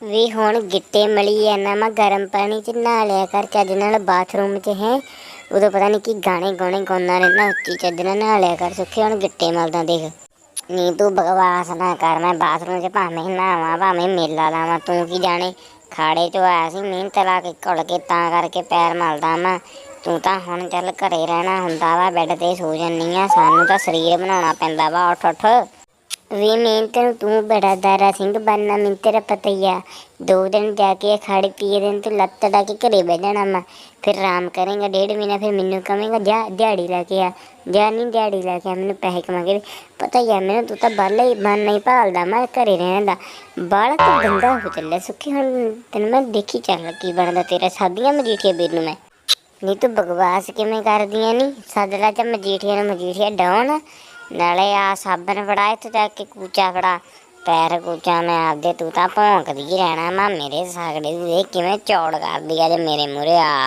ਵੀ ਹੁਣ ਗਿੱਟੇ ਮਲੀ ਜਾਂਦਾ ਮੈਂ ਗਰਮ ਪਾਣੀ ਚ ਨਹਾ ਲਿਆ ਕਰ, ਚੱਜ ਨਾਲ ਬਾਥਰੂਮ ਚ ਹੈ। ਉਦੋਂ ਪਤਾ ਨਹੀਂ ਕੀ ਗਾਣੇ ਗਾਣੇ ਗਾਉਂਦਾ ਰਹਿੰਦਾ, ਉੱਚੀ ਚੱਜ ਨਾਲ ਨਹਾ ਲਿਆ ਕਰ, ਸੁੱਖੇ ਹੁਣ ਗਿੱਟੇ ਮਲਦਾ ਦੇਖ। ਨਹੀਂ ਤੂੰ ਬਕਵਾਸ ਨਾ ਕਰ, ਮੈਂ ਬਾਥਰੂਮ ਚ ਭਾਵੇਂ ਨਹਾਵਾਂ, ਭਾਵੇਂ ਮੇਲਾ ਲਾਵਾਂ, ਤੂੰ ਕੀ ਜਾਣੇ? ਖਾੜੇ ਚੋਂ ਆਇਆ ਸੀ, ਮਿਹਨਤ ਲਾ ਕੇ ਘੁਲ ਕੇ ਤਾਂ ਕਰਕੇ ਪੈਰ ਮਲਦਾ ਮੈਂ। ਤੂੰ ਤਾਂ ਹੁਣ ਚੱਲ ਘਰੇ ਰਹਿਣਾ ਹੁੰਦਾ ਵਾ ਬੈੱਡ ਤੇ ਸੋ ਜੰਨੀ ਆ, ਸਾਨੂੰ ਤਾਂ ਸਰੀਰ ਬਣਾਉਣਾ ਪੈਂਦਾ ਵਾ ਉੱਠ ਉੱਠ ਵੀ ਮਿਹਨਤ ਨੂੰ ਤੂੰ ਬੜਾ ਦਾਰਾ ਸਿੰਘ ਬਣਨਾ, ਮੈਨੂੰ ਤੇਰਾ ਪਤਾ ਹੀ ਆ। ਦੋ ਦਿਨ ਜਾ ਕੇ ਖਾੜੇ ਪੀਏ ਦਿਨ ਤੂੰ ਲੱਤ ਡਾ ਕੇ ਘਰੇ ਬਹਿ ਜਾਣਾ ਮੈਂ ਫਿਰ ਆਰਾਮ ਕਰੇਗਾ, ਡੇਢ ਮਹੀਨਾ ਫਿਰ ਮੈਨੂੰ ਕਵੇਂਗਾ, ਜਾ, ਦਿਹਾੜੀ ਲੈ ਕੇ ਆ। ਜਾ ਨਹੀਂ ਦਿਹਾੜੀ ਲੈ ਕੇ ਆ, ਮੈਨੂੰ ਪੈਸੇ ਕਮਾ ਕੇ ਦੇ। ਪਤਾ ਹੀ ਆ, ਮੈਨੂੰ ਤੂੰ ਤਾਂ ਬਾਲਾ ਹੀ ਮਨ ਨਹੀਂ ਭਾਲਦਾ ਮੈਂ ਘਰੇ ਰਹਿਣ ਦਾ। ਬਾਲਾ ਤੂੰ ਗੰਦਾ ਹੋ ਚੱਲਿਆ ਸੁੱਖੀ ਹੁਣ ਤੈਨੂੰ ਮੈਂ ਦੇਖੀ ਚੱਲ ਕੀ ਬਣਦਾ ਤੇਰਾ। ਸਾਦੀਆਂ ਮਜੀਠੀਆ ਵੀਰ ਨੂੰ ਮੈਂ। ਨਹੀਂ ਤੂੰ ਬਕਵਾਸ ਕਿਵੇਂ ਕਰਦੀਆਂ ਨਹੀਂ ਸਦਲਾ ਚ ਮਜੀਠੀਆ ਨੂੰ ਮਜੀਠੀਆ ਡਾਉਣ। ਨਾਲੇ ਆ ਸਾਬਣ ਫੜਾ, ਇੱਥੇ ਤੱਕ ਕੇ ਕੂਚਾ ਫੜਾ। ਪੈਰ ਕੂਚਾ ਮੈਂ ਆਪਦੇ ਤੂੰ ਤਾਂ ਭੌਂਕਦੀ ਹੀ ਰਹਿਣਾ, ਮਾ ਮੇਰੇ ਸਾਗੜੇ ਦੀ ਦੇਖ ਕਿਵੇਂ ਚੌੜ ਕਰਦੀ ਆ ਜੇ ਮੇਰੇ ਮੂਹਰੇ ਆ।